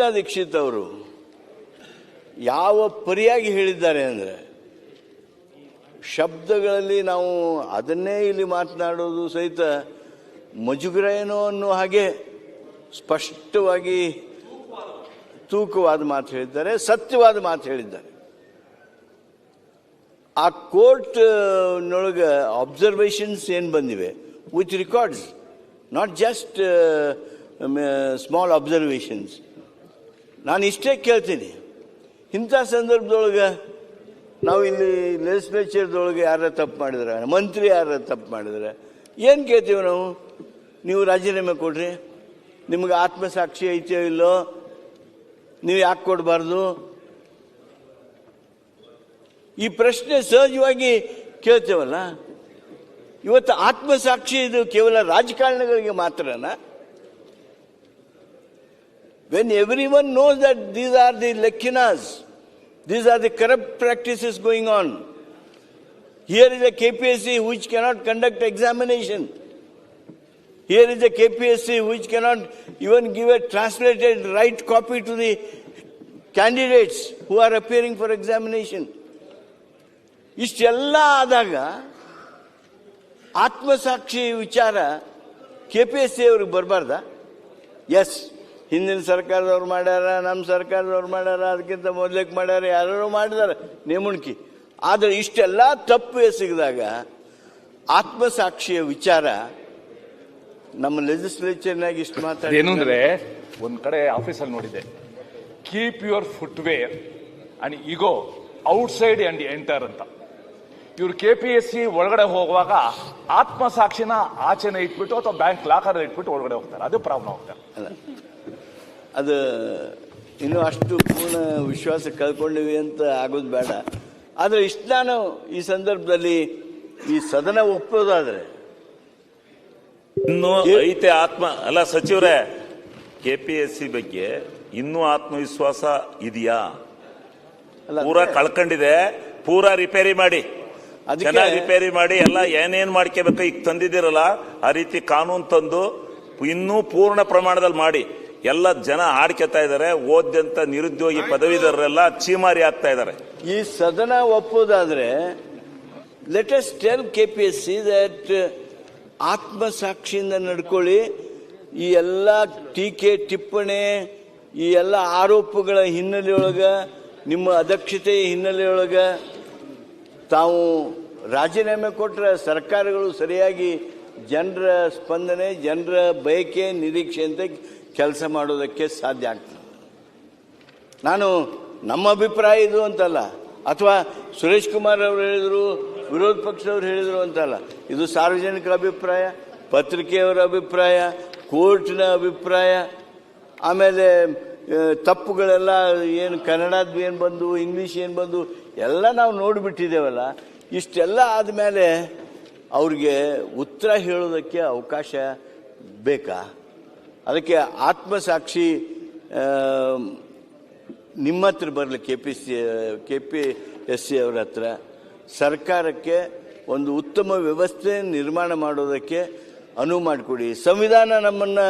ಕೃಷ್ಣ ದೀಕ್ಷಿತ್ ಅವರು ಯಾವ ಪರಿಯಾಗಿ ಹೇಳಿದ್ದಾರೆ ಅಂದರೆ ಶಬ್ದಗಳಲ್ಲಿ ನಾವು ಅದನ್ನೇ ಇಲ್ಲಿ ಮಾತನಾಡೋದು ಸಹಿತ ಮುಜುಗರ ಏನೋ ಅನ್ನೋ ಹಾಗೆ ಸ್ಪಷ್ಟವಾಗಿ ತೂಕವಾದ ಮಾತು ಹೇಳಿದ್ದಾರೆ, ಸತ್ಯವಾದ ಮಾತು ಹೇಳಿದ್ದಾರೆ. ಆ ಕೋರ್ಟ್ ನೊಳಗ ಅಬ್ಸರ್ವೇಷನ್ಸ್ ಏನು ಬಂದಿವೆ? With records not just small observations ನಾನು ಇಷ್ಟೇ ಕೇಳ್ತೀನಿ. ಇಂಥ ಸಂದರ್ಭದೊಳಗೆ ನಾವು ಇಲ್ಲಿ ಲೆಜಿಸ್ಲೇಚರ್ದೊಳಗೆ ಯಾರ ತಪ್ಪು ಮಾಡಿದ್ರೆ, ಮಂತ್ರಿ ಯಾರ ತಪ್ಪು ಮಾಡಿದ್ರೆ, ಏನು ಕೇಳ್ತೀವಿ ನಾವು? ನೀವು ರಾಜೀನಾಮೆ ಕೊಡ್ರಿ. ನಿಮ್ಗೆ ಆತ್ಮಸಾಕ್ಷಿ ಐತೆಯೋ ಇಲ್ಲೋ, ನೀವು ಯಾಕೆ ಕೊಡಬಾರ್ದು? ಈ ಪ್ರಶ್ನೆ ಸಹಜವಾಗಿ ಕೇಳ್ತೇವಲ್ಲ? ಇವತ್ತು ಆತ್ಮಸಾಕ್ಷಿ ಇದು ಕೇವಲ ರಾಜಕಾರಣಿಗಳಿಗೆ ಮಾತ್ರನಾ? when everyone knows that these are the lekinas, these are the corrupt practices going on. Here is a KPSC which cannot conduct examination. Here is a KPSC which cannot even give a translated right copy to the candidates who are appearing for examination. ಇಷ್ಟೆಲ್ಲ ಆದಾಗ ಆತ್ಮಸಾಕ್ಷಿ ವಿಚಾರ K P S C ಅವ್ರಿಗೆ ಬರಬಾರ್ದ S ಹಿಂದಿನ ಸರ್ಕಾರದವ್ರು ಮಾಡ್ಯಾರ ನಮ್ಮ ಸರ್ಕಾರದವ್ರು ಮಾಡ್ಯಾರ ಅದಕ್ಕಿಂತ ಮೊದಲಕ್ಕೆ ಮಾಡ್ಯಾರ ಯಾರು ಮಾಡಿದಾರೆ ನೇಮುಣಿಕೆ. ಆದರೆ ಇಷ್ಟೆಲ್ಲ ತಪ್ಪು ಎಸಗಿದಾಗ ಆತ್ಮಸಾಕ್ಷಿಯ ವಿಚಾರ ನಮ್ಮ ಲೆಜಿಸ್ಲೇಚರ್ನಾಗ ಇಷ್ಟು ಮಾತಾಡಿ ಏನು ಅಂದ್ರೆ ಒಂದ್ ಕಡೆ ಆಫೀಸಲ್ಲಿ ನೋಡಿದೆ keep your footwear and ego outside and enter ಅಂತ. ಇವ್ರು ಕೆ ಪಿ ಎಸ್ ಸಿ ಒಳಗಡೆ ಹೋಗುವಾಗ ಆತ್ಮಸಾಕ್ಷಿನ ಆಚೆನೆ ಇಟ್ಬಿಟ್ಟು ಅಥವಾ ಬ್ಯಾಂಕ್ ಲಾಕರ್ ಇಟ್ಬಿಟ್ಟು ಒಳಗಡೆ ಹೋಗ್ತಾರೆ. ಅದು ಪ್ರಾಬ್ಲಮ್ ಆಗ್ತಾರೆ ಅದು ಇನ್ನೂ ಅಷ್ಟು ಪೂರ್ಣ ವಿಶ್ವಾಸ ಕಳ್ಕೊಂಡಿವಿ ಅಂತ ಆಗೋದು ಬೇಡ. ಆದರೆ ಇಷ್ಟು ನಾನು ಈ ಸಂದರ್ಭದಲ್ಲಿ ಈ ಸದನ ಒಪ್ಪೋದಾದರೆ. ಇನ್ನು ಐತೆ ಆತ್ಮ ಅಲ್ಲ ಸಚಿವರೇ ಕೆಪಿಎಸ್ಸಿ ಬಗ್ಗೆ ಇನ್ನೂ ಆತ್ಮವಿಶ್ವಾಸ ಇದೆಯಾ? ಪೂರ ಕಳ್ಕೊಂಡಿದೆ ಪೂರಾ ರಿಪೇರಿ ಮಾಡಿ. ಅದಕ್ಕೆ- ಚೆನ್ನಾಗಿ ರಿಪೇರಿ ಮಾಡಿ ಎಲ್ಲ ಏನೇನ್ ಮಾಡ್ಕೋಬೇಕು ಈಗ ತಂದಿದ್ದೀರಲ್ಲ ಆ ರೀತಿ ಕಾನೂನು ತಂದು ಇನ್ನೂ ಪೂರ್ಣ ಪ್ರಮಾಣದಲ್ಲಿ ಮಾಡಿ. ಎಲ್ಲ ಜನ ಆಡ್ಕೊತಾ ಇದ್ದಾರೆ. ಓದ್ಯಂತ ನಿರುದ್ಯೋಗಿ ಪದವೀಧರರೆಲ್ಲ ಚೀಮಾರಿ ಆಗ್ತಾ ಇದ್ದಾರೆ. ಈ ಸದನ ಒಪ್ಪೋದಾದ್ರೆ latest tell K P S C that ಆತ್ಮಸಾಕ್ಷಿಯಿಂದ ನಡ್ಕೊಳ್ಳಿ. ಈ ಎಲ್ಲ ಟೀಕೆ, ಟಿಪ್ಪಣಿ, ಈ ಎಲ್ಲ ಆರೋಪಗಳ ಹಿನ್ನೆಲೆಯೊಳಗೆ, ನಿಮ್ಮ ಅಧ್ಯಕ್ಷತೆಯ ಹಿನ್ನೆಲೆಯೊಳಗೆ ತಾವು ರಾಜೀನಾಮೆ ಕೊಟ್ಟರೆ ಸರ್ಕಾರಗಳು ಸರಿಯಾಗಿ ಜನರ ಸ್ಪಂದನೆ, ಜನರ ಬಯಕೆ ನಿರೀಕ್ಷೆಯಂತೆ ಕೆಲಸ ಮಾಡೋದಕ್ಕೆ ಸಾಧ್ಯ ಆಗ್ತದೆ. ನಾನು ನಮ್ಮ ಅಭಿಪ್ರಾಯ ಇದು ಅಂತಲ್ಲ. ಅಥವಾ ಸುರೇಶ್ ಕುಮಾರ್ ಅವರು ಹೇಳಿದರು, ವಿರೋಧ ಪಕ್ಷದವ್ರು ಹೇಳಿದರು ಅಂತಲ್ಲ. ಇದು ಸಾರ್ವಜನಿಕರ ಅಭಿಪ್ರಾಯ, ಪತ್ರಿಕೆಯವರ ಅಭಿಪ್ರಾಯ, ಕೋರ್ಟ್ನ ಅಭಿಪ್ರಾಯ, ಆಮೇಲೆ ತಪ್ಪುಗಳೆಲ್ಲ ಏನು ಕನ್ನಡದ್ದು ಏನು ಬಂದು, ಇಂಗ್ಲೀಷ್ ಏನು ಬಂದು, ಎಲ್ಲ ನಾವು ನೋಡಿಬಿಟ್ಟಿದ್ದೇವಲ್ಲ. ಇಷ್ಟೆಲ್ಲ ಆದಮೇಲೆ ಅವ್ರಿಗೆ ಉತ್ತರ ಹೇಳೋದಕ್ಕೆ ಅವಕಾಶ ಬೇಕಾ? ಅದಕ್ಕೆ ಆತ್ಮಸಾಕ್ಷಿ ನಿಮ್ಮ ಹತ್ರ ಬರಲಿ K P C K P S C ಅವರ ಹತ್ರ. ಸರ್ಕಾರಕ್ಕೆ ಒಂದು ಉತ್ತಮ ವ್ಯವಸ್ಥೆ ನಿರ್ಮಾಣ ಮಾಡೋದಕ್ಕೆ ಅನುವು ಮಾಡಿಕೊಡಿ. ಸಂವಿಧಾನ ನಮ್ಮನ್ನು